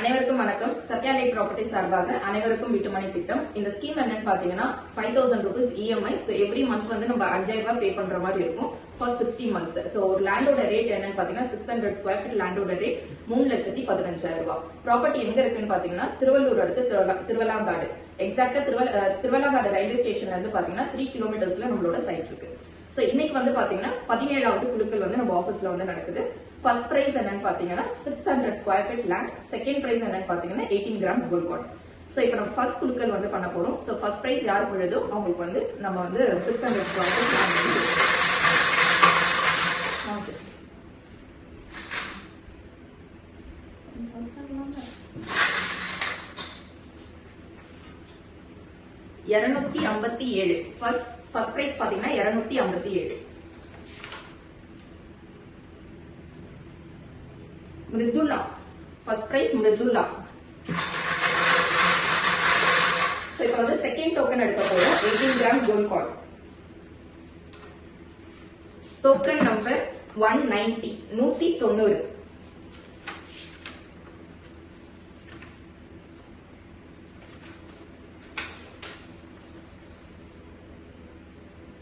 அனைவருக்கும் வணக்கம். Sathya light property சார்பாக அனைவருக்கும் வீட்டுமனை திட்டம். இந்த ஸ்கீம் என்னன்னு பாத்தீங்கன்னா five thousand rupees EMI so every month வந்து நம்ம அஞ்சாயிரம் ரூபாய் பே பண்ற மாதிரி இருக்கும் ஃபார் சிக்ஸ்டி மந்த்ஸ் ஸோ ஒரு லேண்டோட ரேட் என்னன்னு பாத்தீங்கன்னா சிக்ஸ் ஹண்ட்ரட் ஸ்கொயர் ஃபீட் லேண்டோட ரேட் மூணு லட்சத்தி பதினஞ்சாயிரம் ரூபாய். ப்ராப்பர்ட்டி எங்க இருக்குன்னு பாத்தீங்கன்னா திருவள்ளூர் அடுத்து திருவள்ளா- எக்ஸாக்டா திருவள்ள அஹ், ரயில்வே ஸ்டேஷன்ல இருந்து பாத்தீங்கன்னா த்ரீ கிலோமீட்டர்ஸ்ல நம்மளோட சைட் இருக்கு. சோ இன்னைக்கு வந்து பாத்தீங்கன்னா பதினேழாவது குழுக்கள் வந்து நம்ம ஆபீஸ்ல வந்து நடக்குது. ஃபர்ஸ்ட் பிரைஸ் என்னன்னு பாத்தீங்கன்னா six hundred square feet land second prize என்னன்னு பாத்தீங்கன்னா eighteen gram gold coin so இப்போ நம்ம ஃபர்ஸ்ட் குழுக்கள் வந்து பண்ண போறோம். ஸோ ஃபர்ஸ்ட் பிரைஸ் யாருக்கு விழுதோ அவங்களுக்கு வந்து நம்ம வந்து six hundred square feet land இருநூத்தி ஐம்பத்தி ஏழு. ஃபர்ஸ்ட் ஃபர்ஸ்ட் பிரைஸ் பாத்தீங்கன்னா இருநூத்தி ஐம்பத்தி ஏழு. Mridula first prize Mridula so இப்போ வந்து செகண்ட் டோக்கன் எடுக்க போறோம். 18 gram gold coin token number one ninety நூத்தி தொண்ணூறு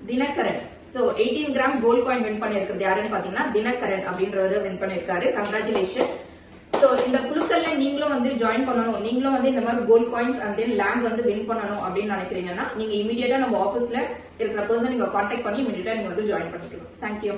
Dinakaran. So 18 gram gold coin win பண்ணிருக்கிறது யாருன்னு பாத்தீங்கன்னா தினகரன் அப்படின்றத வின் பண்ணிருக்காரு கங்க்ராச்சுலேஷன் சோ இந்த குழுக்கள்ல நீங்களும் வந்து ஜாயின் பண்ணணும். நீங்களும் வந்து இந்த மாதிரி gold coins and then land வந்து வின் பண்ணணும் அப்படின்னு நினைக்கிறீங்கன்னா நீங்க இமீடியட்டா நம்ம ஆபீஸ்ல இருக்கிற பர்சன் நீங்க கான்டாக்ட் பண்ணி இமீடியட்டா நீங்க வந்து ஜாயின் பண்ணிக்கலாம். தேங்க்யூ